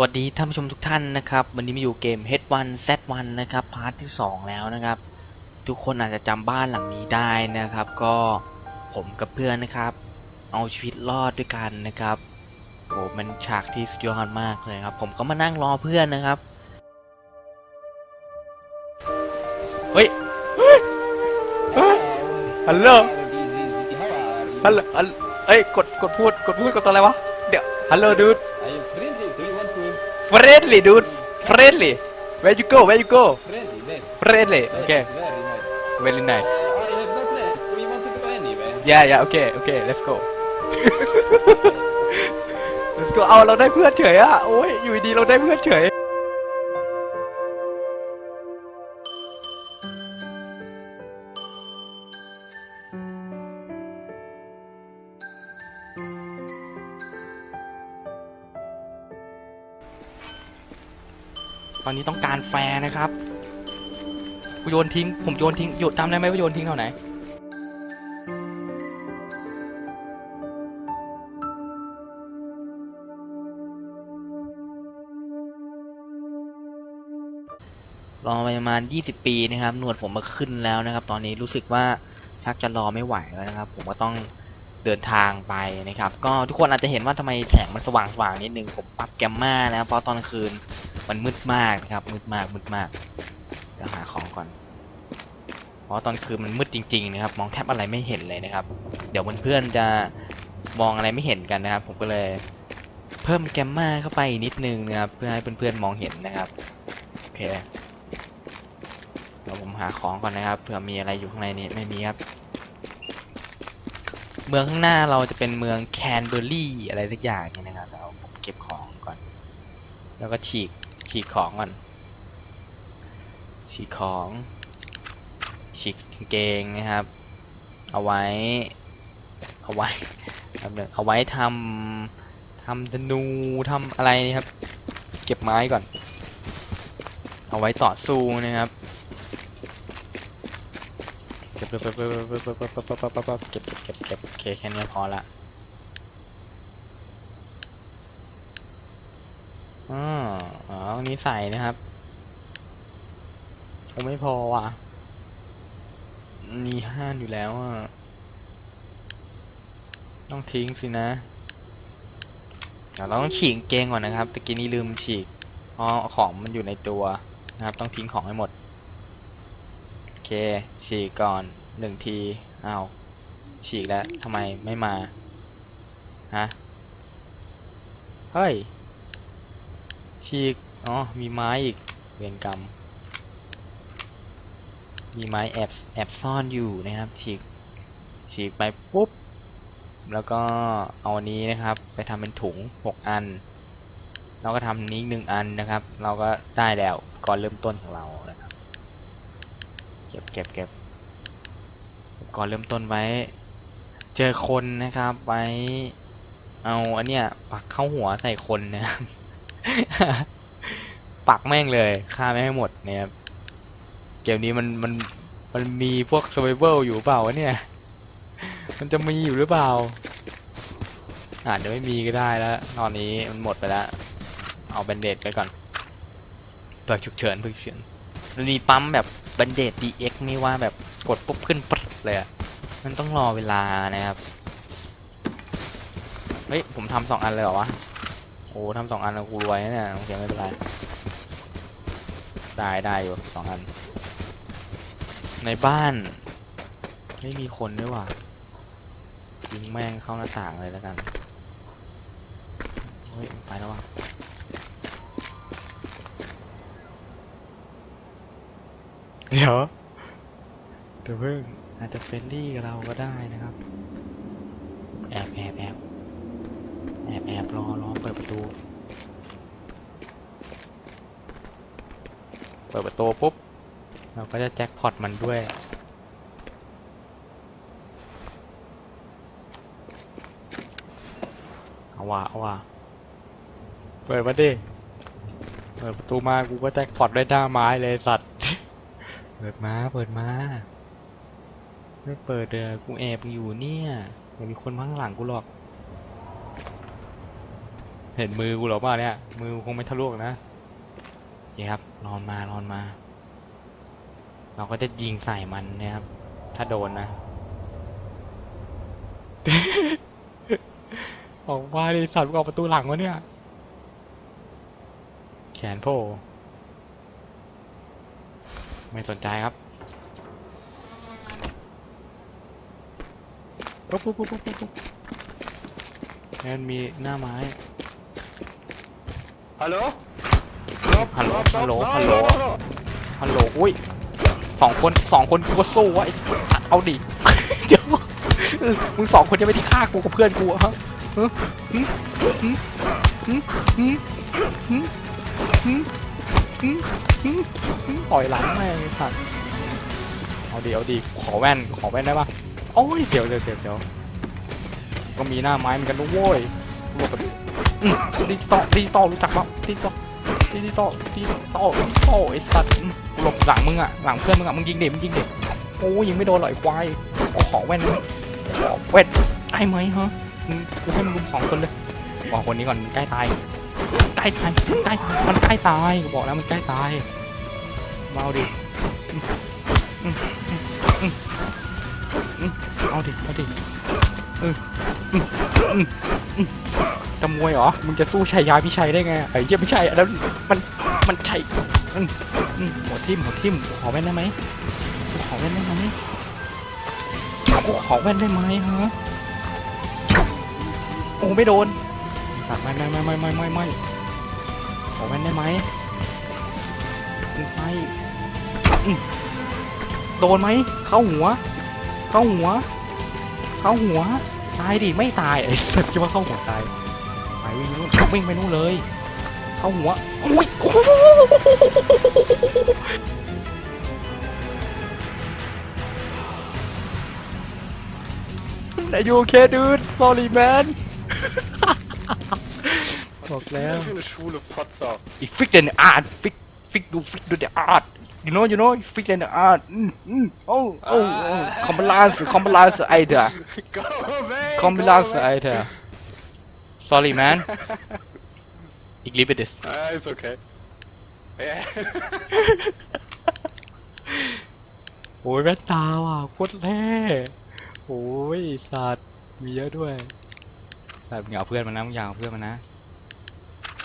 วัสดีท่านผู้ชมทุกท่านนะครับ วันนี้มาอยู่เกม H1 Z1 นะครับพาร์ทที่ 2 แล้วนะครับ ทุกคนอาจจะจำบ้านหลังนี้ได้นะครับ ก็ผมกับเพื่อนนะครับ เอาชีวิตรอดด้วยกันนะครับโอ้มันฉากที่สุดยอดมากเลยครับ ผมก็มานั่งรอเพื่อนนะครับเฮ้ยเฮ้ยฮัลโหลฮัลโหลเอ้ยกดกดพูดกดพูดกดตัวอะไรวะเดี๋ยวฮัลโหลดูด friendly? Do you want to? friendly dude friendly where you go where you go Friendly, let's. friendly Let's, okay Very nice. very nice Uh, I have no plans. Do you want to go anywhere? yeah yeah okay okay let's go let's go เอาเราได้เพื่อนเฉยอะโอ้ยอยู่ดีเราได้เพื่อนเฉย อนนี้ต้องการแฟร์นะครับกูโยนทิ้ง ผมโยนทิ้งโยนจำได้ไหมว่าโยนทิ้งเท่าไหนรอไปประมาณ 20 ปีนะครับ หนวดผมมาขึ้นแล้วนะครับ ตอนนี้รู้สึกว่าชักจะรอไม่ไหวแล้วนะครับ ผมก็ต้อง เดินทางไปนะครับ ก็ทุกคนอาจจะเห็นว่าทำไมแสงมันสว่างสว่างๆนิดนึงผมปรับแกมมานะครับเพราะตอนคืนมันมืดมากนะครับ มืดมากมืดมากเดี๋ยวหาของก่อน เพราะตอนคืนมันมืดจริง ๆ นะครับ มองแทบอะไรไม่เห็นเลยนะครับ เดี๋ยวเพื่อนๆจะมองอะไรไม่เห็นกันนะครับ ผมก็เลยเพิ่มแกมมาเข้าไปนิดนึงนะครับ เพื่อให้เพื่อนๆมองเห็นนะครับโอเคเดี๋ยวผมหาของก่อนนะครับเผื่อมีอะไรอยู่ข้างในนี้ไม่มีครับ เมืองข้างหน้าเราจะเป็นเมืองแคนเบอร์รี่อะไรสักอย่างนี่นะครับแล้วผมเก็บของก่อน แล้วก็ฉีกฉีกของก่อน ฉีกของ ฉีกเกงนะครับ เอาไว้ เอาไว้แป๊บนึงเอาไว้ทำทำธนูทำอะไรนี่ครับ เก็บไม้ก่อน เอาไว้ต่อสู้นะครับ ก็บเก็บเก็บเก็บเก็บโอเคแค่นี้พอละอ๋อนี้ใส่นะครับคงไม่พอว่ะมีห้าอยู่แล้วอะต้องทิ้งสินะเเราต้องฉีกเกงก่อนนะครับตะกี้นี้ลืมฉีกอ๋อของมันอยู่ในตัวนะครับ ต้องทิ้งของให้หมด เคฉีกก่อนหนึ่งทีเอาฉีกแล้วทำไมไม่มาฮะเฮ้ยฉีกอ๋อมีไม้อีกเวรกรรม มีไม้แอบแอบซ่อนอยู่นะครับฉีกฉีกไปปุ๊บ แล้วก็เอาอันนี้นะครับ ไปทำเป็นถุงหกอัน เราก็ทำนี้หนึ่งอันนะครับ เราก็ได้แล้วก่อนเริ่มต้นของเรานะครับ เก็บเก็บเก็บก่อนเริ่มต้นไว้ เจอคนนะครับไว้เอาอันเนี้ยปักเข้าหัวใส่คนนะครับปักแม่งเลยฆ่าไม่ให้หมดนะครับเกมนี้มันมันมันมีพวก survival อยู่เปล่าวะเนี่ย มันจะมีอยู่หรือเปล่าอาจจะไม่มีก็ได้แล้วตอนนี้มันหมดไปแล้ว เอาแบนเดดไปก่อนเปิดฉุกเฉินเปิดฉุกเฉินมันมีปั๊มแบบ บันเดด DX นี่ว่าแบบกดปุ๊บขึ้นปึ๊ดเลยอะมันต้องรอเวลานะครับ เฮ้ย ผมทำสองอันเลยเหรอวะ โอ้ทำสองอันแล้วกูรวยนะเนี่ยโอเคไม่เป็นไร ได้ได้อยู่สองอัน ในบ้าน ไม่มีคนด้วยว่ะยิงแม่งเข้าหน้าต่างเลยแล้วกัน เฮ้ย ไปแล้วว่ะ เดี๋ยวเดี๋ยวเพิ่งอาจจะเฟรนลี่กับเราก็ได้นะครับ แอบแอบแอบแอบแอบรอรอเปิดประตู เปิดประตูปุ๊บ เราก็จะแจ็คพอตมันด้วย เอาว่ะเอาว่ะเปิดมาดิ เปิดประตูมากูก็แจ็คพอตได้หน้าไม้เลยสัตว เปิดมาเปิดมาไม่เปิดเด้อกูแอบอยู่เนี่ยไม่มีคนมาข้างหลังกูหรอก เห็นมือกูหรอเปล่าเนี่ย มือกูคงไม่ทะลุนะโอเคครับนอนมานอนมา เราก็จะยิงใส่มันนี่ยครับ ถ้าโดนนะ ออกมาดิสัตว์มึงออกประตูหลังวะเนี่ย แขนโผล่ ไม่สนใจครับปุ๊บปุ๊บปุ๊บปุ๊บปุ๊บแล้วมันมีหน้าไม้ Hallå? Hallå, hallå, hallå. ฮัลโหล อุ้ยสองคนสองคนกูก็สู้วะไอ้เอาดิ เดี๋ยวเออมึงสองคนจะไม่ได้ฆ่ากูกับเพื่อนกูเหรอฮะฮะหึหึหึหึ หึหึหึหึหึหึต่อยหลังแม่งไอ้สัตว์เอาดิเอาดิขอแว่นขอแว่นได้ปะโอ้ยเดี๋ยวเดี๋ยวเดี๋ยวเดี๋ยวก็มีหน้าไม้เหมือนกันนะโว้ยรวบกันอืมดิจิตอลดิจิตอลรู้จักปะดิจิตอลดิจิตอลดิจิตอลดิจิตอลไอ้สัตว์อืมหลบหลังมึงอะหลังเพื่อนมึงอะมึงยิงเด็กมึงยิงเด็กโอ้ยิงไม่โดนหรอกไอ้ควายขอแว่นได้ไหมขอแว่นได้ไหมฮะมึงกูให้มึงรุมสองคนเลยบอกคนนี้ก่อนใกล้ตาย ล้ตายใกล้ตายมันใกล้ตายบอกแล้วมันใกล้ตายมาเอาดิเอาดิเอาดิจะมวยเหรอ มึงจะสู้ชัยยาพิชัยได้ไงไอ้เหี้ยไม่ใช่อันนั้นมันมันใช่อืมอืมหัวทิ่มหัวทิ่มขอแว่นได้ไหมขอแว่นได้ไหมกูขอแว่นได้ไหมฮะโอ้ไม่โดนสัตว์ไม่ไม่ไม่ไม่ไม่ไม่ อแว่นได้ไหมไม่โดนไหม เข้าหัว เข้าหัว เข้าหัว ตายดิ ไม่ตายไอ้สัตว์จะว่าเข้าหัวตาย ไปวิ่งไปนู่นวิ่งไปนู่นเลย เข้าหัวอุ้ยโอ้โห Are you okay dude sorry man บอกแล้ว Eine Schule, Fotzer. Ich fick deine Art. Fick, fick du, fick du der Art. You know, you know, ich fick deine Art. Mm, mm. Oh, oh, oh. Kombinanze, Kombinanze, Alter. Go away, go Kombinanze, away. Alter. Sorry, man. Ich liebe das. Ah, ist okay. Ja. โอ้ยแว่นตาว่ะโคตรแร่โอ้ยสัตว์เมียด้วยสัตว์เหงาเพื่อนมันนะมึงอยาวเพื่อนมันนะ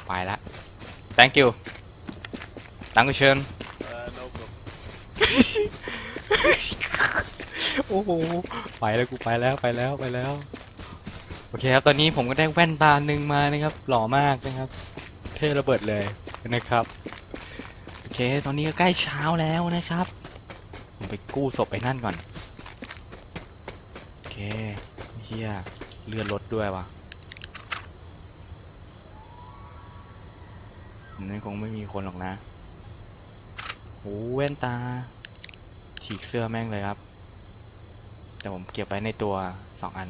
ไปละ thank you ดังกุเชิญ uh, no problem. โอ้โห ไปแล้วกูไปแล้วไปแล้วไปแล้ว โอเคครับ ตอนนี้ผมก็ได้แว่นตาหนึ่งมานะครับ หล่อมากนะครับ เท่ระเบิดเลยนะครับ โอเค ตอนนี้ก็ใกล้เช้าแล้วนะครับ ผมไปกู้ศพไปนั่นก่อน โอเคเฮียเลื่อนรถด้วยวะ นั่นคงไม่มีคนหรอกนะโอ้แว่นตา ฉีกเสื้อแม่งเลยครับ แต่ผมเก็บไว้ในตัวสองอัน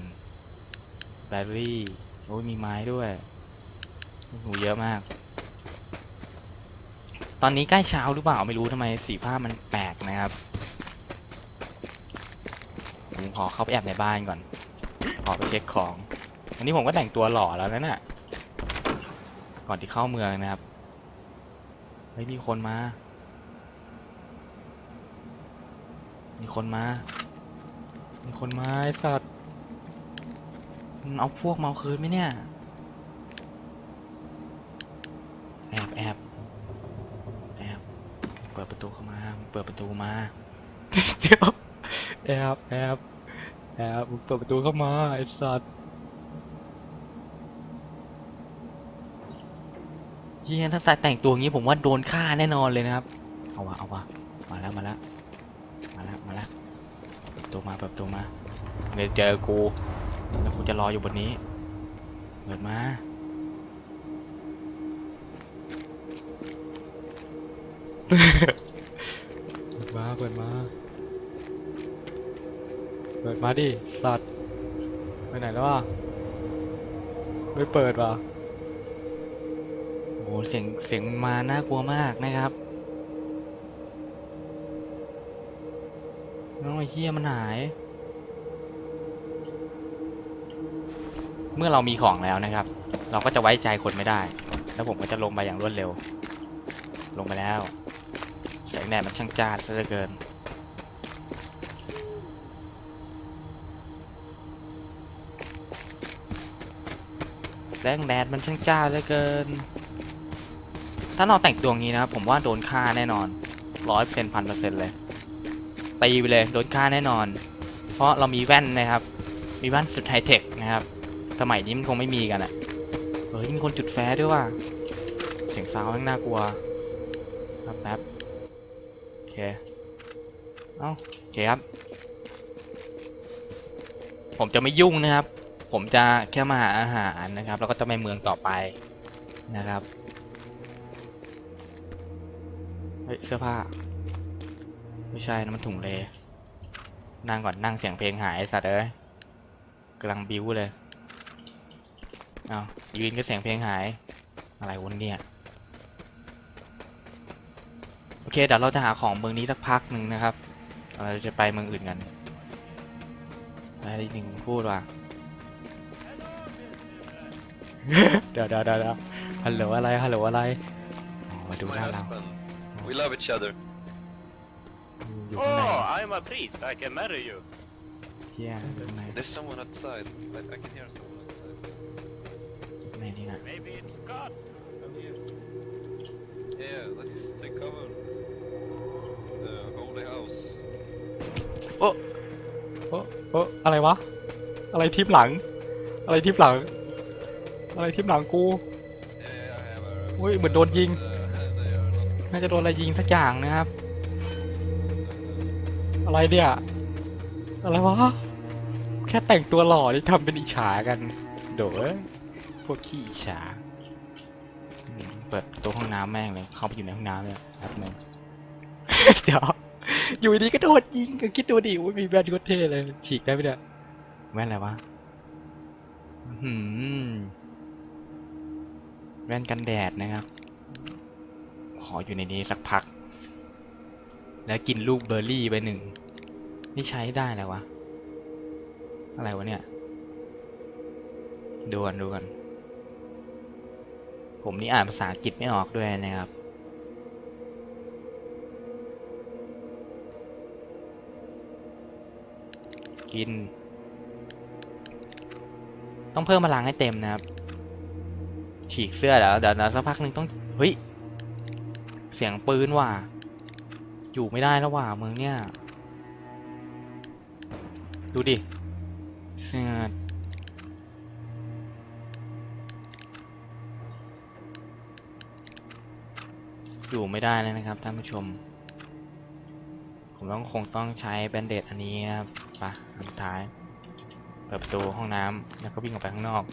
แบตเตอรี่ โอ้ยมีไม้ด้วยโอ้โหเยอะมาก ตอนนี้ใกล้เช้าหรือเปล่าไม่รู้ทำไมสีผ้ามันแปลกนะครับ ผมขอเข้าไปแอบในบ้านก่อน ขอไปเช็คของวันนี้ผมก็แต่งตัวหล่อแล้วนะน่ะก่อนที่เข้าเมืองนะครับ เฮ้ยมีคนมา มีคนมา มีคนมาไอ้สัตว์มันเอาพวกมาเอาคืนไหมเนี่ย แอบแอบแอบเปิดประตูเข้ามา เปิดประตูมา เดี๋ยวแอบแอบแอบเปิดประตูเข้ามาไอ้สัตว์ เฮียถ้าใส่แต่งตัวงี้ผมว่าโดนฆ่าแน่นอนเลยนะครับ เอาวะเอาวะมาแล้วมาแล้วมาแล้วมาแล้วเปิดประตูมาเปิดประตูมาเดี๋ยวเจอกูแล้วกูจะรออยู่บนนี้เปิดมาเปิดมาเปิดมาเปิดมาดิสัตว์ไปไหนแล้วอะไม่เปิดว่ะ โอ้โหเสียงเสียงมาน่ากลัวมากนะครับน้องไอ้เฮียมันหาย เมื่อเรามีของแล้วนะครับ เราก็จะไว้ใจคนไม่ได้ แล้วผมก็จะลงไปอย่างรวดเร็ว ลงไปแล้วแสงแดดมันช่างจ้าซะเหลือเกินแสงแดดมันช่างจ้าเหลือเกิน ถ้าเราแต่งตัวงี้นะครับผมว่าโดนฆ่าแน่นอนร้อยเปอร์เซ็นต์พันเปอร์เซ็นต์เลยตีไปเลยโดนฆ่าแน่นอน เพราะเรามีแว่นนะครับ มีแว่นสุดไฮเทคนะครับ สมัยนี้มันคงไม่มีกันอะเฮ้ยมีคนจุดแฟร์ด้วยว่ะเสียงซาวงน่ากลัวครับแป๊บโอเคเอ้าโอเคครับ ผมจะไม่ยุ่งนะครับ ผมจะแค่มาหาอาหารนะครับ แล้วก็จะไปเมืองต่อไปนะครับ เฮ้ยเสื้อผ้า ไม่ใช่นะมันถุงเลนั่งก่อนนั่งเสียงเพลงหายสัตว์เอ้ยกำลังบิ้วเลยเอายืนก็เสียงเพลงหาย อะไรวะเนี่ยโอเคเดี๋ยวเราจะหาของเมืองนี้สักพักหนึ่งนะครับเราจะไปเมืองอื่นกันอะไรหนึ่งพูดว่าเดี๋ยวเดี๋ยวเดี๋ยวฮัลโหลอะไรฮัลโหลอะไรมาดูหน้าเรา We love each other. อยู่ข้างใน Oh, I'm a priest. I can marry you. เฮียอยู่ข้างใน There's someone outside. I, I can hear someone outside. ในนี่นะ Maybe it's God. Yeah, let's take cover. The holy house. โอ้โอ้อะไรวะ อะไรทิปหลัง อะไรทิปหลัง อะไรทิปหลังกู Yeah, yeah, I have a. อุ้ยเหมือนโดนยิง Uh, they are not. น่าจะโดนอะไรยิงสักอย่างนะครับ อะไรเนี่ย อะไรวะ แค่แต่งตัวหล่อที่ทำเป็นอิจฉากัน โดยพวกขี้อิจฉาอืมเปิดประตัวห้องน้ำแม่งเลย เข้าไปอยู่ในห้องน้ำเลยแป๊บนึงเดี๋ยว อยู่ดีก็โดนยิงก็คิดดูดิอุ้ยมีแว่นโคตรเท่เลย ฉีกได้ไหมเนี่ยแว่นอะไรวะอื้อหือแว่นกันแดดนะครับข ออยู่ในนี้สักพัก แล้วกินลูกเบอร์รี่ไปหนึ่ง นี่ใช้ได้แล้ววะ อะไรวะเนี่ยดูกันดูกัน ผมนี่อ่านภาษาอังกฤษไม่ออกด้วยนะครับ กิน ต้องเพิ่มพลังให้เต็มนะครับ ฉีกเสื้อเดี๋ยวเดี๋ยวเดี๋ยวสักพักหนึ่งต้อง เฮ้ย เสียงปืนว่ะ อยู่ไม่ได้แล้วว่ะมืองเนี่ย ดูดิเสื้ออยู่ไม่ได้แล้วนะครับท่านผู้ชม ผมต้องคงต้องใช้แบนเดดอันนี้นะครับปะอันสุดท้าย เปิดประตูห้องน้ำแล้วก็วิ่งออกไปข้างนอก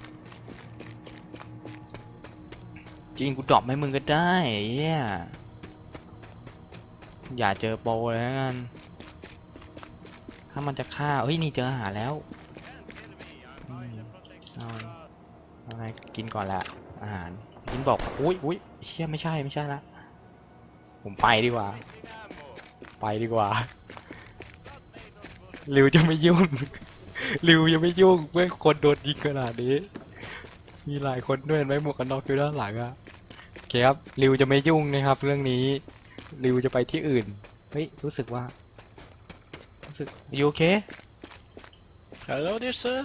จริงกูดรอปให้มึงก็ได้ไอ้เหี้ย อย่าเจอโปรเลยแล้วกันถ้ามันจะฆ่าเฮ้ยนี่เจออาหารแล้วเอาอะไรกินก่อนละอาหารกินบอกอุ้ยอุ้ยเชี่ยไม่ใช่ไม่ใช่ละผมไปดีกว่า ไปดีกว่าริวจะไม่ยุ่งริวจะไม่ยุ่งเมื่อคนโดนยิงขนาดนี้ มีหลายคนด้วยไหมหมวกกันน็อกอยู่ด้านหลังอะโอเคครับริวจะไม่ยุ่งนะครับ เรื่องนี้ ริวจะไปที่อื่น เฮ้ย รู้สึกว่า รู้สึกอยู่โอเค Hello there, sir.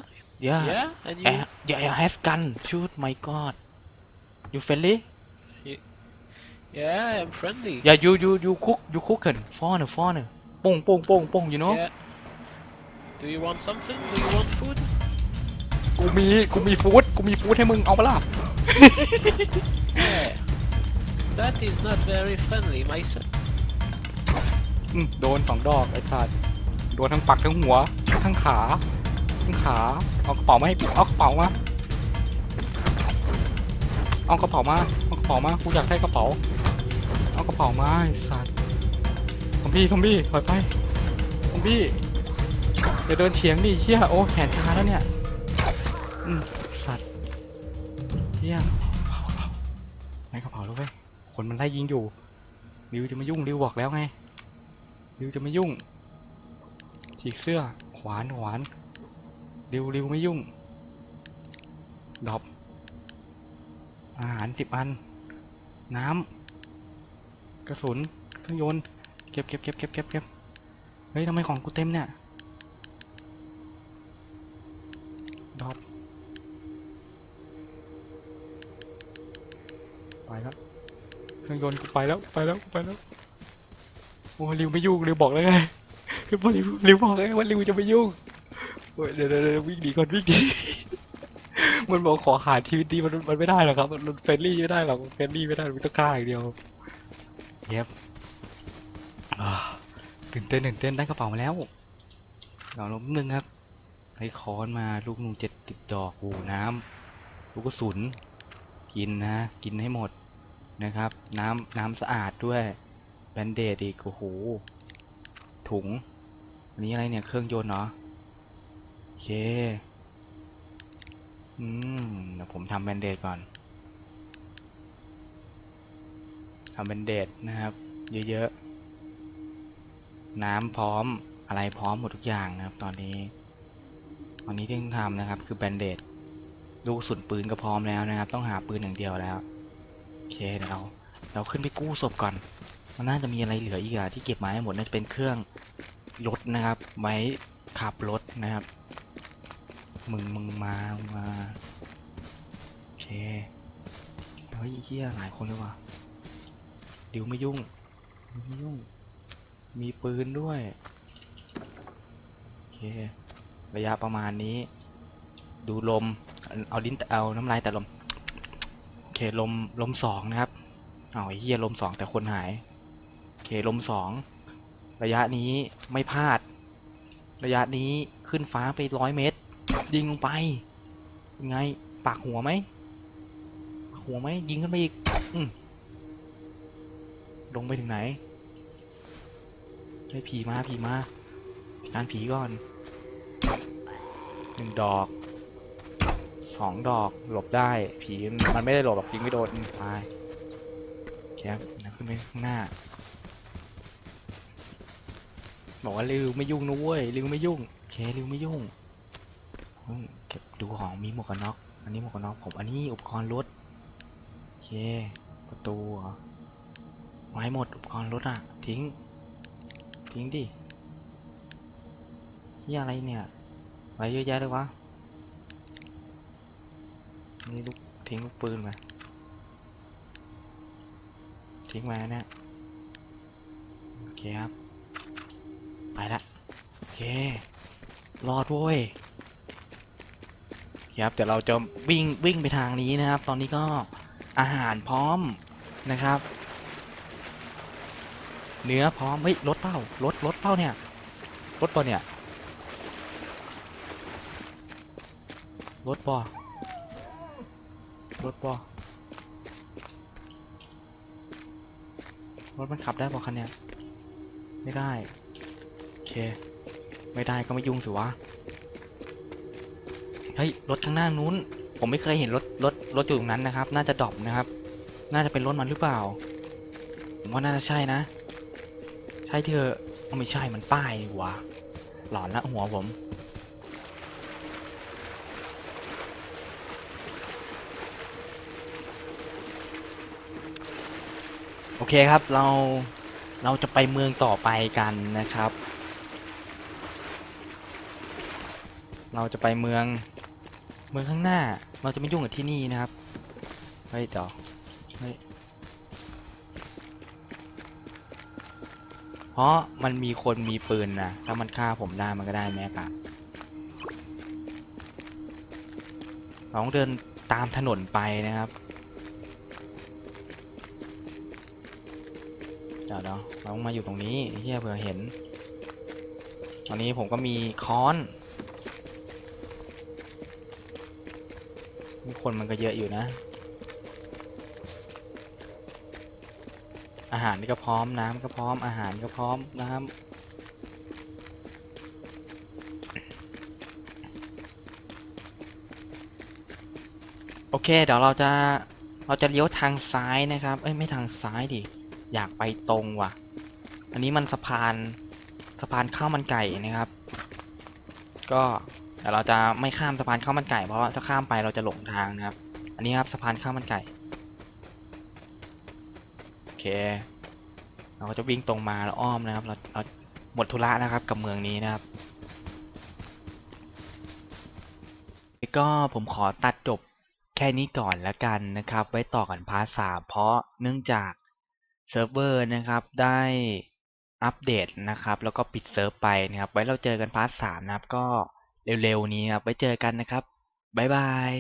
yeah Yeah, and you? Uh, yeah, I have gun. Shoot, my god. You friendly? Yeah, I'm friendly. Yeah, you you you cook you cooking. Foreigner, foreigner. ป้งป้งป้งป้ง you know? Yeah. Do you want something? Do you want food? กูมี กูมีฟู้ด กูมีฟู้ดให้มึง เอาปะล่ะ Yeah. That is not very friendly, my son. อืมโดนสองดอกไอ้สัตว์โดนทั้งปักทั้งหัว ทั้งขาทั้งขาเอากระเป๋ามาให้เอากระเป๋ามาเอากระเป๋ามาเอากระเป๋ามากูอยากได้กระเป๋าเอากระเป๋ามาไอ้สัตว์ทอมบี้ทอมบี้ถอยไปทอมบี้เดี๋ยวเดินเฉียงดิเชี่ยโอ้แขนชาแล้วเนี่ยอืมสัตว์เชี่ย คนมันไล่ยิงอยู่ริวจะไม่ยุ่งริวบอกแล้วไงริวจะไม่ยุ่งฉีกเสื้อขวานขวานริวริวไม่ยุ่งดอปอาหารสิบอัน น้ำกระสุนเครื่องยนต์เก็บเก็บเก็บเก็บเก็บเก็บเฮ้ยทำไมของกูเต็มเนี่ย เครื่อนกูไปแล้วไปแล้วไปแล้วโอ้ริวไม่ยุ่งริวบอกแล้วไงคือพอริวริวบอกแล้วไงว่าริวจะไม่ยุ่งเดี๋ยวเดี๋ยววิ่งหนีก่อนวิ่งหนีมันบอกขอหาชีวิตดีมันมันไม่ได้หรอกครับมันเฟรนลี่ไม่ได้หรอกเฟรนลี่ไม่ได้มันต้องฆ่าอย่างเดียวเย็บตื่นเต้นตื่นเต้นได้กระเป๋ามาแล้วเราลบหนึ่งครับให้ค้อนมาลูกนูเจ็ดติดดอกโอ้น้ำลูกกระสุนกินนะ กินให้หมด นะครับ น้ำน้ำสะอาดด้วยแบนเดดอีกโอ้โหถุงอันนี้อะไรเนี่ยเครื่องยนต์เนาะโอเคอืมเดี๋ยวผมทำแบนเดดก่อนทำแบนเดดนะครับ เยอะๆ น้ำพร้อมอะไรพร้อมหมดทุกอย่างนะครับ ตอนนี้ตอนนี้ที่ต้องทำนะครับ คือแบนเดดลูกสุนปืนก็พร้อมแล้วนะครับ ต้องหาปืนอย่างเดียวแล้ว เคเดี๋ยวเราเราขึ้นไปกู้ศพก่อน มันน่าจะมีอะไรเหลืออีกอะที่เก็บมาให้หมดน่าจะเป็นเครื่องรถนะครับ ไว้ขับรถนะครับ มึงมึงมามึงมาโอเคเฮ้ยเฮียหลายคนเลยว่ะดิวไม่ยุ่งไม่ยุ่ง มีปืนด้วยโอเค ระยะประมาณนี้ ดูลม เอาลิ้นเอาน้ำลายแต่ลม เคลมลมสองนะครับเอาไอ้เฮียลมสองแต่คนหายโอเคลมสองระยะนี้ไม่พลาด ระยะนี้ขึ้นฟ้าไปร้อยเมตรยิงลงไปยังไงปากหัวไหมหัวไหมยิงขึ้นไปอีกอมลงไปถึงไหนใช่ผีมาผีมาการผีก่อนหนึ่งดอก สองดอกหลบได้ผีมันไม่ได้หลบหรอกยิงไม่โดนตายแคปนะขึ้นไปข้างหน้า บอกว่าริวไม่ยุ่งนะเว้ยริวไม่ยุ่งเคริวไม่ยุ่งเก็บดูของมีหมวกกันน็อกอันนี้หมวกกันน็อกผมอันนี้อุปกรณ์รถเคประตูเหรอไว้หมดอุปกรณ์รถอะ ทิ้ง ทิ้งดินี่อะไรเนี่ยอะไรเยอะแยะเลยวะ นี่ลูกทิ้งลูกปืนไปทิ้งไว้นะเนี่ยโอเคครับ ไปละโอเค รอดเว้ยครับเดี๋ยวเราจะวิ่งวิ่งไปทางนี้นะครับ ตอนนี้ก็อาหารพร้อมนะครับ เนื้อพร้อมเฮ้ยรถเป้ารถรถเป้าเนี่ยรถปอเนี่ยรถปอ รถปอรถมันขับได้ปะคันเนี่ยไม่ได้ โอเค ไม่ได้ก็ไม่ยุ่งสิวะ เฮ้ย รถข้างหน้านู้น ผมไม่เคยเห็นรถ รถ รถอยู่ตรงนั้นนะครับ น่าจะดรอปนะครับ น่าจะเป็นรถมันหรือเปล่า ผมว่าน่าจะใช่นะ ใช่เถอไม่ใช่ มันป้ายนี่หวะหลอนละหัวผม โอเคครับเราเราจะไปเมืองต่อไปกันนะครับ เราจะไปเมืองเมืองข้างหน้า เราจะไม่ยุ่งกับที่นี่นะครับเฮ้ยต่อเฮ้ยเพราะมันมีคนมีปืนนะถ้ามันฆ่าผมได้มันก็ได้แม่กะเราต้องเดินตามถนนไปนะครับ ดี๋ยวเดี๋ยวเราต้องมาอยู่ตรงนี้เฮียเผื่อเห็นตอนนี้ผมก็มีค้อนคนมันก็เยอะอยู่นะ อาหารนี่ก็พร้อมน้ำก็พร้อมอาหารก็พร้อมน้ำโอเค เดี๋ยวเราจะเราจะเลี้ยวทางซ้ายนะครับ เอ้ย ไม่ทางซ้ายดิ อยากไปตรงว่ะ อันนี้มันสะพานสะพานข้าวมันไก่นะครับ ก็เดี๋ยวเราจะไม่ข้ามสะพานข้าวมันไก่เพราะถ้าข้ามไปเราจะหลงทางนะครับ อันนี้ครับสะพานข้าวมันไก่เค เราก็จะวิ่งตรงมาแล้วอ้อมนะครับ เราเราหมดธุระนะครับกับเมืองนี้นะครับก็ผมขอตัดจบแค่นี้ก่อนแล้วกันนะครับ ไว้ต่อกันพาร์ทสามเพราะเนื่องจาก เซิร์ฟเวอร์นะครับได้อัปเดตนะครับ แล้วก็ปิดเซิร์ฟไปนะครับ ไว้เราเจอกันพาร์ทสามนะครับ ก็เร็วๆนี้ครับไว้เจอกันนะครับ บ๊ายบาย